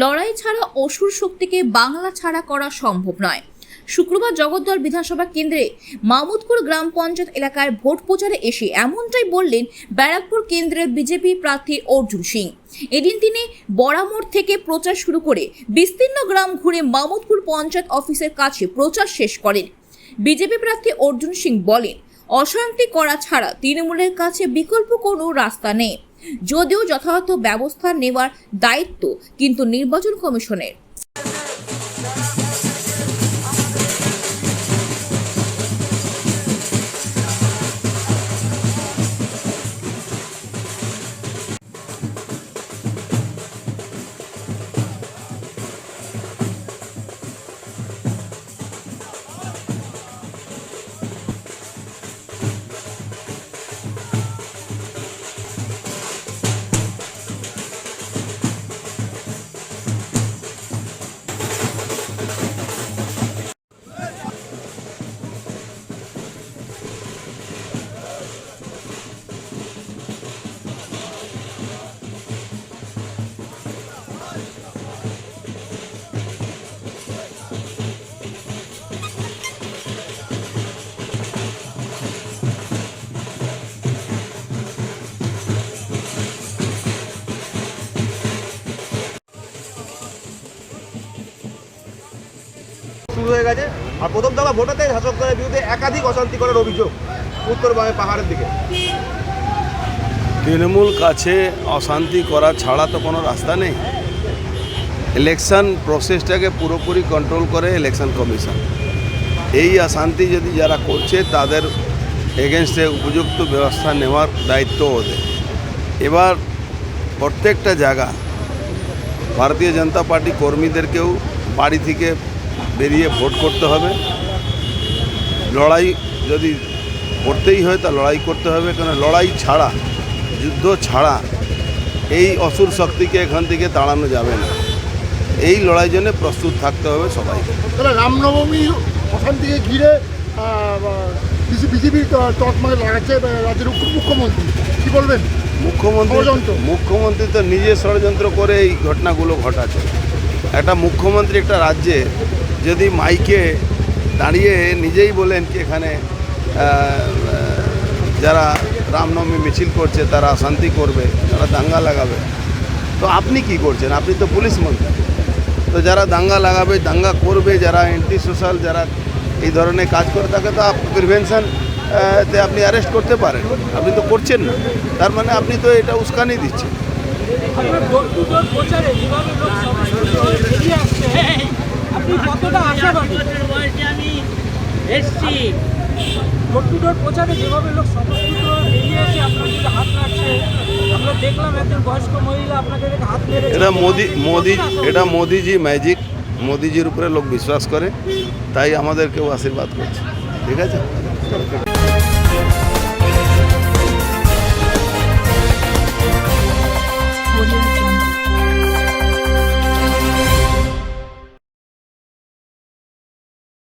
লড়াই ছাড়া অসুর শক্তিকে বাংলা ছাড়া করা সম্ভব নয়। শুক্রবার জগদ্দল বিধানসভা কেন্দ্রে মামুদপুর গ্রাম পঞ্চায়েত এলাকায় ভোট প্রচারে এসে এমনটাই বললেন ব্যারাকপুর কেন্দ্রের বিজেপি প্রার্থী অর্জুন সিং। এদিন তিনি বড়ামোড় থেকে প্রচার শুরু করে বিস্তীর্ণ গ্রাম ঘুরে মামুদপুর পঞ্চায়েত অফিসের কাছে প্রচার শেষ করেন। বিজেপি প্রার্থী অর্জুন সিং বলেন, অশান্তি করা ছাড়া তৃণমূলের কাছে বিকল্প কোনো রাস্তা নেই। যদিও যথাযথ ব্যবস্থা নেওয়ার দায়িত্ব কিন্তু নির্বাচন কমিশনের। শুরু হয়ে গেছে। আর প্রথম দফা ভোটাতে শাসক দলের বিরুদ্ধে একাধিক অশান্তি করার অভিযোগ উত্তরবঙ্গে পাহাড়ের দিকে। তৃণমূল কাছে অশান্তি করা ছাড়া তো কোনো রাস্তা নেই। ইলেকশন প্রসেসটাকে পুরোপুরি কন্ট্রোল করে ইলেকশন কমিশন। এই অশান্তি যদি যারা করছে, তাদের এগেনস্টে উপযুক্ত ব্যবস্থা নেওয়ার দায়িত্ব ওদের। এবার প্রত্যেকটা জায়গা, ভারতীয় জনতা পার্টি কর্মীদেরকেও বাড়ি থেকে বেরিয়ে ভোট করতে হবে। লড়াই যদি করতেই হয় তা লড়াই করতে হবে। কেন লড়াই ছাড়া যুদ্ধ ছাড়া এই অসুর শক্তিকে এখান থেকে দাঁড়ানো যাবে না। এই লড়াই জন্য প্রস্তুত থাকতে হবে সবাইকে। তাহলে রামনবমী ওখান থেকে ঘিরে বিজেপি তকমাকে লাগাচ্ছে রাজ্যের মুখ্যমন্ত্রী। কি বলবেন? মুখ্যমন্ত্রী। মুখ্যমন্ত্রী তো নিজে ষড়যন্ত্র করে এই ঘটনাগুলো ঘটাচ্ছে। একটা মুখ্যমন্ত্রী একটা রাজ্যে যদি মাইকে দাঁড়িয়ে নিজেই বলেন কি এখানে যারা রামনবমী মিছিল করছে, তারা শান্তি করবে, তারা দাঙ্গা লাগাবে। তো আপনি কি করছেন? আপনি তো পুলিশ মন্ত্রী তো যারা দাঙ্গা লাগাবে, দাঙ্গা করবে, যারা অ্যান্টি সোশ্যাল যারা এই ধরনের কাজ করে, তাকে তো প্রিভেনশন তে আপনি অ্যারেস্ট করতে পারেন। আপনি তো করছেন না। তার মানে আপনি তো এটা উস্কানি দিচ্ছেন। আপনি কতটা আশাবাদী? আমি এসছি প্রচারে যেভাবে লোক সমস্ত বেরিয়ে এসে আপনার দিকে হাত রাখছে আমরা দেখলাম একজন বয়স্ক মহিলা আপনাকে দেখে হাত মেরে এটা মোদি মোদি এটা মোদিজি ম্যাজিক মোদিজির উপরে লোক বিশ্বাস করে তাই আমাদেরকেও আশীর্বাদ করছে। ঠিক আছে?